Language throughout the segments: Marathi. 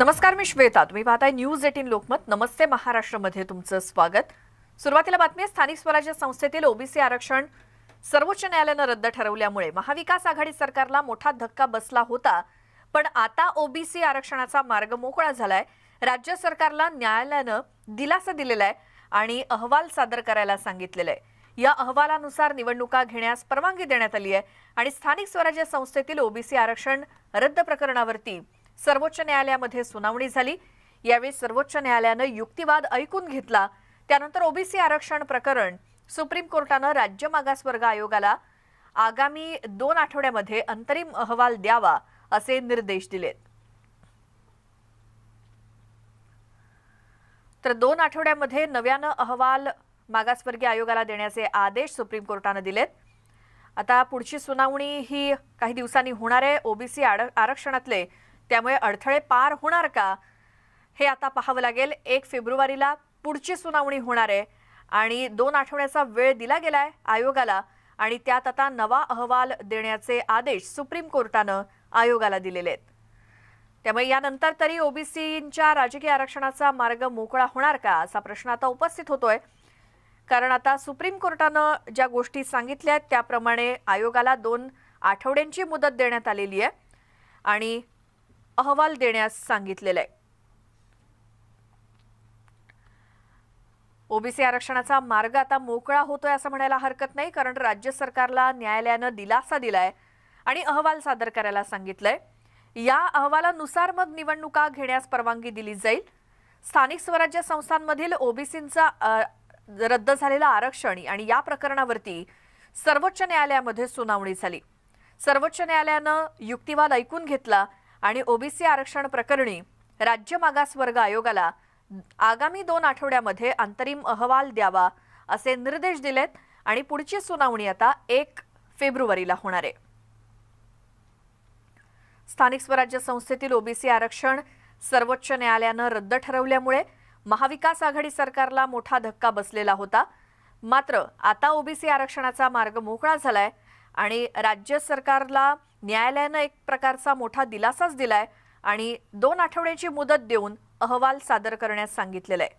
नमस्कार मी श्वेता. तुम्ही पाहताय न्यूज एटीन लोकमत. नमस्ते महाराष्ट्रमध्ये तुमचं स्वागत. सुरुवातीला बातमी स्थानिक स्वराज्य संस्थेतील ओबीसी आरक्षण सर्वोच्च न्यायालयानं रद्द ठरवल्यामुळे महाविकास आघाडी सरकारला मोठा धक्का बसला होता. पण आता ओबीसी आरक्षणाचा मार्ग मोकळा झालाय. राज्य सरकारला न्यायालयानं दिलासा दिलेला आहे आणि अहवाल सादर करायला सांगितलेला आहे. या अहवालानुसार निवडणुका घेण्यास परवानगी देण्यात आली आहे आणि स्थानिक स्वराज्य संस्थेतील ओबीसी आरक्षण रद्द प्रकरणावरती सर्वोच्च न्यायालयामध्ये सुनावणी झाली. यावेळी सर्वोच्च न्यायालयानं युक्तिवाद ऐकून घेतला. त्यानंतर ओबीसी आरक्षण प्रकरण सुप्रीम कोर्टानं राज्य मागासवर्ग आयोगाला आगामी दोन आठवड्यामध्ये अंतरिम अहवाल द्यावा असे निर्देश दिलेत. तर दोन आठवड्यामध्ये नव्यानं अहवाल मागासवर्गीय आयोगाला देण्याचे आदेश सुप्रीम कोर्टानं दिलेत. आता पुढची सुनावणी ही काही दिवसांनी होणार आहे. ओबीसी आरक्षणातले त्यामुळे अडथळे पार होणार का? हे आता पाहावं लागेल. एक फेब्रुवारीला पुढची सुनावणी होणार आहे आणि दोन आठवड्याचा वेळ दिला गेलाय आयोगाला आणि त्यात आता नवा अहवाल देण्याचे आदेश सुप्रीम कोर्टानं आयोगाला दिलेले आहेत. त्यामुळे यानंतर तरी ओबीसीच्या राजकीय आरक्षणाचा मार्ग मोकळा होणार का असा प्रश्न आता उपस्थित होतोय. कारण आता सुप्रीम कोर्टानं ज्या गोष्टी सांगितल्या आहेत त्याप्रमाणे आयोगाला दोन आठवड्यांची मुदत देण्यात आलेली आहे. आणि अहवाल देण्यास सांगितलेलं आहे. ओबीसी आरक्षणाचा मार्ग आता मोकळा होतोय असं म्हणायला हरकत नाही कारण राज्य सरकारला न्यायालयानं दिलासा दिलाय आणि अहवाल सादर करायला सांगितलंय. या अहवालानुसार मग निवडणुका घेण्यास परवानगी दिली जाईल. स्थानिक स्वराज्य संस्थांमधील ओबीसींचा रद्द झालेलं आरक्षण आणि या प्रकरणावरती सर्वोच्च न्यायालयामध्ये सुनावणी झाली. सर्वोच्च न्यायालयानं युक्तिवाद ऐकून घेतला आणि ओबीसी आरक्षण प्रकरणी राज्य मागासवर्ग आयोगाला आगामी दोन आठवड्यामध्ये अंतरिम अहवाल द्यावा असे निर्देश दिलेत आणि पुढची सुनावणी आता एक फेब्रुवारीला होणार आहे. स्थानिक स्वराज्य संस्थेतील ओबीसी आरक्षण सर्वोच्च न्यायालयानं रद्द ठरवल्यामुळे महाविकास आघाडी सरकारला मोठा धक्का बसलेला होता. मात्र आता ओबीसी आरक्षणाचा मार्ग मोकळा झालाय आणि राज्य सरकारला न्यायालयानं एक प्रकारचा मोठा दिलासाच दिलाय आणि दोन आठवड्याची मुदत देऊन अहवाल सादर करण्यास सांगितलेला आहे.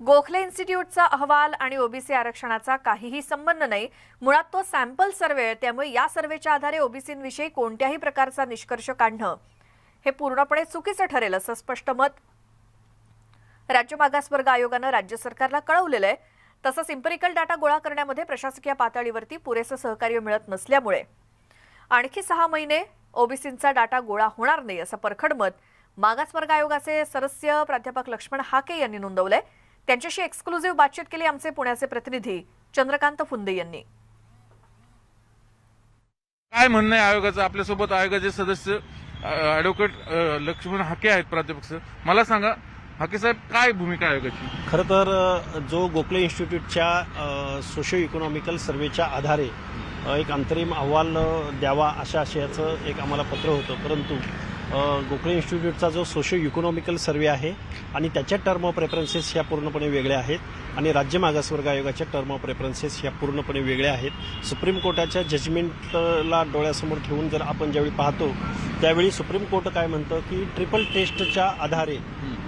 गोखले इन्स्टिट्यूटचा अहवाल आणि ओबीसी आरक्षणाचा काहीही संबंध नाही. मुळात तो सॅम्पल सर्वे आहे त्यामुळे या सर्वेच्या आधारे ओबीसींविषयी कोणत्याही प्रकारचा निष्कर्ष काढणं हे पूर्णपणे चुकीचं ठरेल असं स्पष्ट मत राज्य मागासवर्ग आयोगानं राज्य सरकारला कळवलेलं आहे. तसंच इम्पेरिकल डाटा गोळा करण्यामध्ये प्रशासकीय पातळीवरती पुरेसं सहकार्य मिळत नसल्यामुळे आणखी सहा महिने ओबीसींचा डाटा गोळा होणार नाही असं परखड मत मागासवर्ग आयोगाचे सदस्य प्राध्यापक लक्ष्मण हाके यांनी नोंदवलंय. त्यांच्याशी एक्सक्लुझिव्ह बातचीत केली आमचे पुण्याचे प्रतिनिधी चंद्रकांत फुंदे यांनी. काय म्हणणं आहे आयोगाचं? आपल्यासोबत आयोगाचे सदस्य ऍडव्होकेट लक्ष्मण हाके आहेत प्राध्यापक सर. मला सांगा हाके साहेब काय भूमिका आयोगाची खरं तर जो गोखले इन्स्टिट्यूटच्या सोशो इकॉनॉमिकल सर्वेच्या आधारे एक अंतरिम अहवाल द्यावा अशा आशयाचं एक आम्हाला पत्र होतं. परंतु गोखले इन्स्टिट्यूटचा जो सोशो इकॉनॉमिकल सर्वे आहे आणि त्याच्या टर्म ऑफ रेफरन्सेस ह्या पूर्णपणे वेगळ्या आहेत आणि राज्य मागासवर्ग आयोगाच्या टर्म ऑफ रेफरन्सेस ह्या पूर्णपणे वेगळ्या आहेत. सुप्रीम कोर्टाच्या जजमेंटला डोळ्यासमोर ठेवून जर आपण ज्यावेळी पाहतो त्यावेळी सुप्रीम कोर्ट काय म्हणतं की ट्रिपल टेस्टच्या आधारे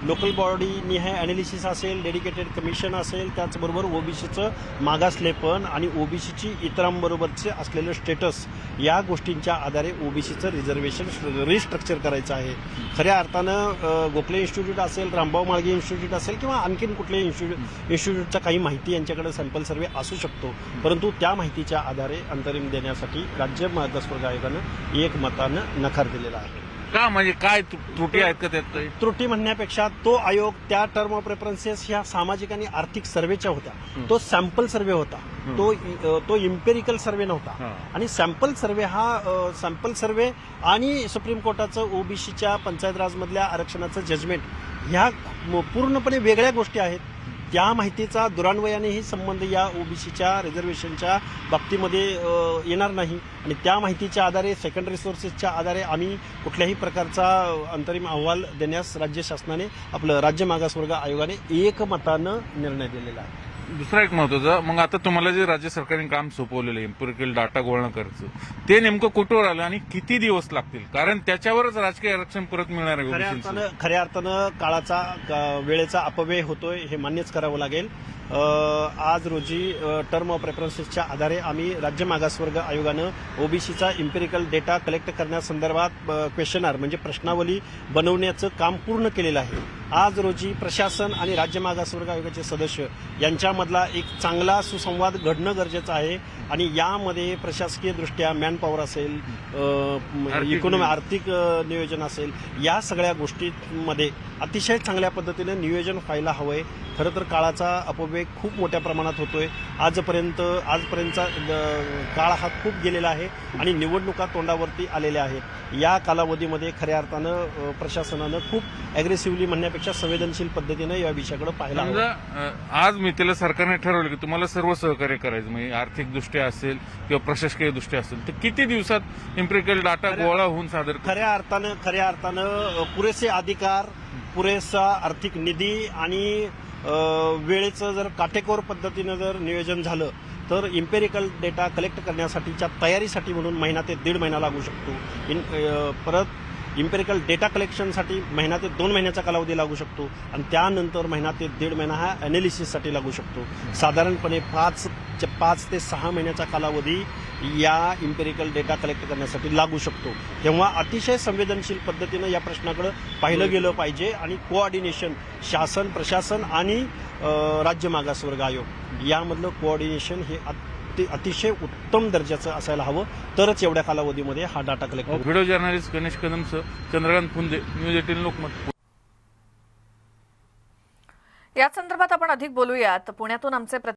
लोकल बॉडी निहाय अनालिसिस असेल डेडिकेटेड कमिशन असेल त्याचबरोबर ओबीसीचं मागासलेपण आणि ओबीसीची इतरांबरोबरचे असलेलं स्टेटस या गोष्टींच्या आधारे ओबीसीचं रिझर्वेशन रिस्ट्रक्चर करायचं आहे. खऱ्या अर्थानं गोखले इन्स्टिट्यूट असेल रामभाऊ माळगे इन्स्टिट्यूट असेल किंवा आणखीन कुठल्याही इन्स्टिट्यूट इन्स्टिट्यूटच्या काही माहिती यांच्याकडे सॅम्पल सर्वे असू शकतो. परंतु त्या माहितीच्या आधारे अंतरिम देण्यासाठी राज्य मागासवर्ग आयोगानं एक मतानं नकार दिलेला आहे. का म्हणजे काय त्रू- त्रुटी आहेत का त्यात काही? त्रुटी म्हणण्यापेक्षा तो आयोग त्या टर्म ऑफ रेफरन्सेस ह्या सामाजिक आणि आर्थिक सर्वेच्या होत्या. तो सॅम्पल सर्वे होता. तो तो इम्पेरिकल सर्वे नव्हता. आणि सॅम्पल सर्वे हा सॅम्पल सर्वे आणि सुप्रीम कोर्टाचं ओबीसीच्या पंचायत राजमधल्या आरक्षणाचं जजमेंट ह्या पूर्णपणे वेगळ्या गोष्टी आहेत. त्या माहितीचा दुरान्वयानेही संबंध या ओबीसीच्या रिझर्वेशनच्या बाबतीमध्ये येणार नाही. आणि त्या माहितीच्या आधारे सेकंडरी सोर्सेसच्या आधारे आम्ही कुठल्याही प्रकारचा अंतरिम अहवाल देण्यास राज्य शासनाने आपलं राज्य मागासवर्ग आयोगाने एकमतानं निर्णय दिलेला आहे. दुसरा एक महत्त्वाचा मग आता तुम्हाला जे राज्य सरकारने काम सोपवलेलं आहे एम्पिरिकल डाटा गोळा करायचं ते नेमकं कुठवर आलं आणि किती दिवस लागतील कारण त्याच्यावरच राजकीय आरक्षण परत मिळणार आहे खऱ्या. अर्थानं खऱ्या अर्थानं काळाचा वेळेचा अपव्यय होतोय हे मान्यच करावं लागेल आज रोजी टर्म ऑफ रेफरन्सेसच्या आधारे आम्ही राज्य मागासवर्ग आयोगानं ओबीसीचा इम्पेरिकल डेटा कलेक्ट करण्यासंदर्भात क्वेश्चनर म्हणजे प्रश्नावली बनवण्याचं काम पूर्ण केलेलं आहे आज रोजी प्रशासन आणि राज्य मागासवर्ग आयोगाचे सदस्य यांच्यामधला एक चांगला सुसंवाद घडणं गरजेचं आहे आणि यामध्ये प्रशासकीय दृष्ट्या मॅनपॉवर असेल इकॉनॉमी. आर्थिक नियोजन असेल या सगळ्या गोष्टींमध्ये अतिशय चांगल्या पद्धतीनं नियोजन व्हायला हवंय खरं तर काळाचा अपव्यय खूप मोठ्या प्रमाणात होतोय. आजपर्यंत आजपर्यंतचा काळ हा खूप गेलेला आहे आणि निवडणुका तोंडावरती आलेल्या आहेत. या कालावधीमध्ये खऱ्या अर्थानं प्रशासनानं खूप अग्रेसिव्हली म्हणण्यापेक्षा संवेदनशील पद्धतीनं या विषयाकडे पाहायला अ, आज मी त्याला सरकारने ठरवलं की तुम्हाला सर्व सहकार्य करायचं म्हणजे आर्थिक दृष्ट्या असेल किंवा प्रशासकीय दृष्ट्या असेल तर किती दिवसात इम्पेरिकल डाटा गोळा होऊन सादर खऱ्या अर्थानं खऱ्या अर्थानं पुरेसे अधिकार पुरेसा आर्थिक निधी आणि वेळेचं जर काटेकोर पद्धतीनं जर नियोजन झालं तर इम्पेरिकल डेटा कलेक्ट करण्यासाठीच्या तयारीसाठी म्हणून महिना ते दीड महिना लागू शकतो. इन परत इम्पेरिकल डेटा कलेक्शनसाठी महिना ते दोन महिन्याचा कालावधी लागू शकतो आणि त्यानंतर महिना ते दीड महिना हा अनालिसिससाठी लागू शकतो. साधारणपणे पाच पाच ते सहा महिन्याचा कालावधी या इम्पेरिकल डेटा कलेक्ट करण्यासाठी लागू शकतो. तेव्हा अतिशय संवेदनशील पद्धतीनं या प्रश्नाकडे पाहिलं गेलं पाहिजे आणि कोऑर्डिनेशन शासन प्रशासन आणि राज्य मागासवर्ग आयोग यामधलं कोऑर्डिनेशन हे अति अतिशय उत्तम दर्जाचं असायला हवं. तरच एवढ्या कालावधीमध्ये हा data collect video journalist Ganesh कदमसह Chandrakant Phunde news eighteen Lokmat. या संदर्भात आपण अधिक बोलूयात. पुण्यातून आमचे